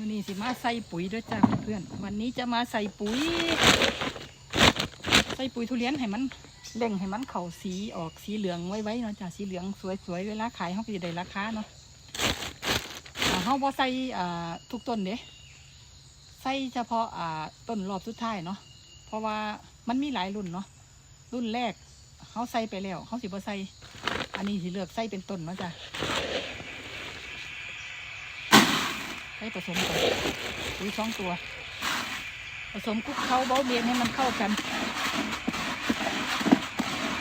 วันนี้สิมาใส่ปุ๋ยด้วยจ้าเพื่อนวันนี้จะมาใส่ปุ๋ย ใส่ปุ๋ยทุเรียนให้มันเล่งให้มันเข่าสีออกสีเหลืองไว้ๆเนาะจ้าสีเหลืองสวยๆเวลาขายเขาก็จะได้ราคาเนาะเขาบ่ใส่ทุกต้นเด้ใส่เฉพาะอ่าต้นรอบสุดท้ายเนาะเพราะว่ามันมีหลายรุ่นเนาะรุ่นแรกเขาใส่ไปแล้วเขาสิบ่ใส่อันนี้สิเลือกใส่เป็นต้นเนาะจ้า ให้ผสมกันปุ๋ยสองตัว ผสมคุกเขาเบาเบียนให้มันเข้ากัน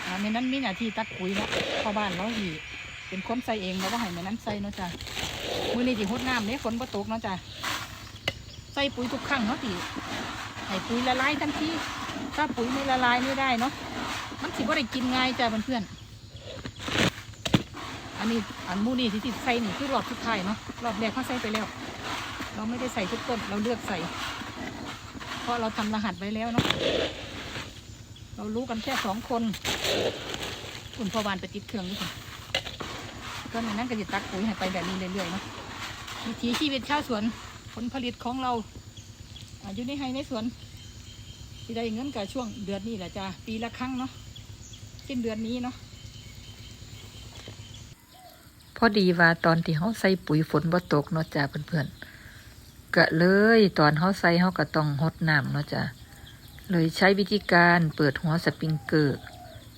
อ่าในนั้นมีหน้าที่ตักปุ๋ยนะเข้าบ้านเราอีเป็นคนใส่เองเราก็ให้ในนั้นใส่เนาะจ้ะมือนี้ที่หดน้ำเนี่ยฝนประตกเนาะจ้ะใส่ปุ๋ยทุกครั้งเนาะตีให้ปุ๋ยละลายทันทีถ้าปุ๋ยไม่ละลายไม่ได้เนาะมันสิบ่าได้กินง่ายจ้ะเพื่อนอันนี้อันมูนี่ที่ติดใส่นี่คือรอบสุดท้ายเนาะรอบแรกเขาใส่ไปแล้ว เราไม่ได้ใส่ทุกต้นเราเลือกใส่ เพราะเราทำรหัสไว้แล้วเนาะเรารู้กันแค่สองคนคุณพ่อวานไปติดเครื่องนี่ค่ะก็ในนั้นก็จะตักปุ๋ยให้ไปแบบนี้เรื่อยๆเนาะวิถีชีวิตชาวสวนผลผลิตของเราอาอยู่ในไฮในสวนที่ได้เงินกับช่วงเดือนนี้แหละจ้าปีละครั้งเนาะสิ้นเดือนนี้เนาะพอดีว่าตอนที่เขาใส่ปุ๋ยฝนบ่ตกเนาะจ้าเพื่อนๆ ก็เลย ตอนเขาใส่เขาก็ต้องหดน้ำเนาะจ้าเลยใช้วิธีการเปิดหัวสปริงเกอร์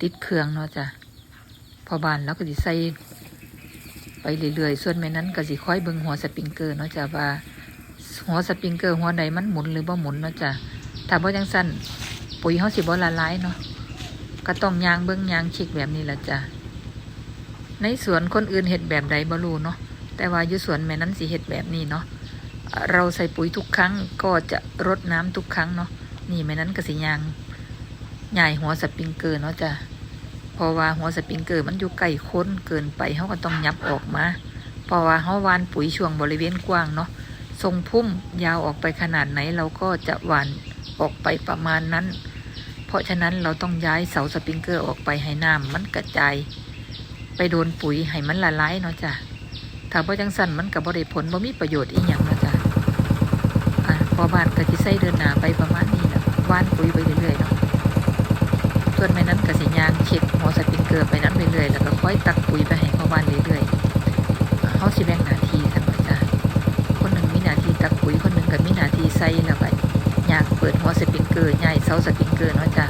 ติดเครื่องเนาะจ้าพอบานแล้วก็สิใส่ไปเรื่อยๆ ส่วนแม่นั้นก็สิค่อยเบิ่งหัวสปริงเกอร์เนาะจ้าว่า หัวสปริงเกอร์หัวใดมันหมุนหรือบ่หมุนเนาะจ้าถ้าบ่จังสั้นปุ๋ยเขาสิบ่ละลายเนาะก็ต้องยางเบิ่งยางเช็คแบบนี้ละจ้าในสวนคนอื่นเห็ดแบบใดบ่รู้เนาะแต่ว่าอยู่สวนแม่นั้นสิเห็ดแบบนี้เนาะ เราใส่ปุ๋ยทุกครั้งก็จะรดน้ำทุกครั้งเนาะนี่แม่นั้นก็สิยางใหญ่หัวสปริงเกอร์เนาะจ้ะเพราะว่าหัวสปริงเกอร์มันอยู่ใกล้ค้นเกินไปเขาก็ต้องยับออกมาเพราะว่าเขาหวานปุ๋ยช่วงบริเวณกว้างเนาะทรงพุ่มยาวออกไปขนาดไหนเราก็จะหวานออกไปประมาณนั้น เพราะฉะนั้นเราต้องย้ายเสาสปริงเกอร์ออกไปให้น้ำมันกระจายไปโดนปุ๋ยให้มันละลายเนาะจ้ะถ้าบ่จังสั่นมันก็บ่ได้ผลบ่มีประโยชน์อีหยังนาะจ้ะอะ พอบ้านก็สิใส่เดินหนาไปประมาณนี้แหละว่านปุ๋ยไปเรื่อยๆเนาะส่วนแม่นั้นก็สิยางเช็คหัวสปริงเกอร์ไปนั้นเรื่อยๆแล้วก็ค่อยตักปุ๋ยไปให้พ่อบ้านเรื่อยๆเขาสิแบ่งหนาทีกันเนาจ้ะคนหนึ่งมีหนาทีตักปุ๋ยคนหนึ่งก็มีหนาที่ใส่แล้วก็ยางเปิดหัวสปริงเกอร์ใหญ่เสาสปริงเกอร์เนาะจ้ะ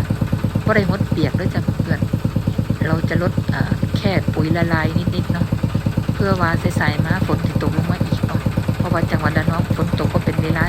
บ่ได้หมดเปียกเด้วยจ้ะเพื่อนเราจะลดแค่ปุ๋ยละลายนิดๆเนาะเพื่อว่าสายๆมาฝนถึงตกลงมาอีกเนาะเพราะว่าจังหวัดระนองฝนตกก็เป็นเวลา